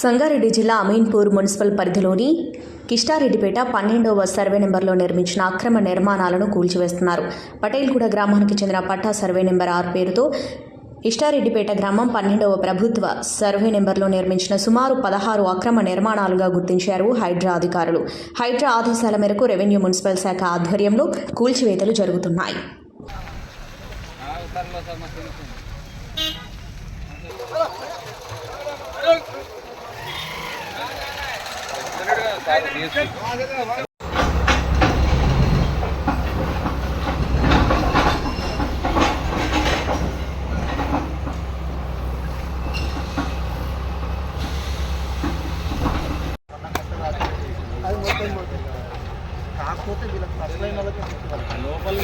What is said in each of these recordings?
సంగారెడ్డి జిల్లా అమీన్పూర్ మున్సిపల్ పరిధిలోని కిష్టారెడ్డిపేట పన్నెండవ సర్వే నెంబర్లో నిర్మించిన అక్రమ నిర్మాణాలను కూల్చివేస్తున్నారు. పటేల్గూడ గ్రామానికి చెందిన పట్టా సర్వే నెంబర్ ఆరు పేరుతో ఇష్టారెడ్డిపేట గ్రామం పన్నెండవ ప్రభుత్వ సర్వే నెంబర్లో నిర్మించిన సుమారు పదహారు అక్రమ నిర్మాణాలుగా గుర్తించారు హైడ్రా అధికారులు. హైడ్రా ఆదేశాల మేరకు రెవెన్యూ మున్సిపల్ శాఖ ఆధ్వర్యంలో కూల్చివేతలు జరుగుతున్నాయి. అది కాకపోతే వీళ్ళకి ఫస్ట్ లైన్ వాళ్ళకి లోపల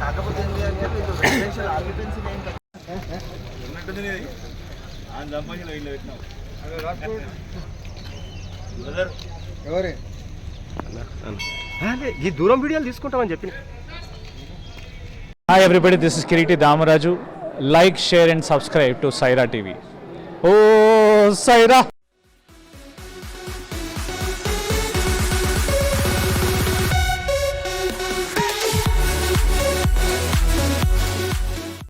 కాకపోతే ఏంటి అంటే రెసిడెన్షియల్ ఆక్యుపెన్సీ ఏం ఎవరే ఈ దూరం వీడియోలు తీసుకుంటామని చెప్పి Hi everybody, this is Kiriti Damaraju. Like, share and subscribe to Saira TV. Oh, Saira!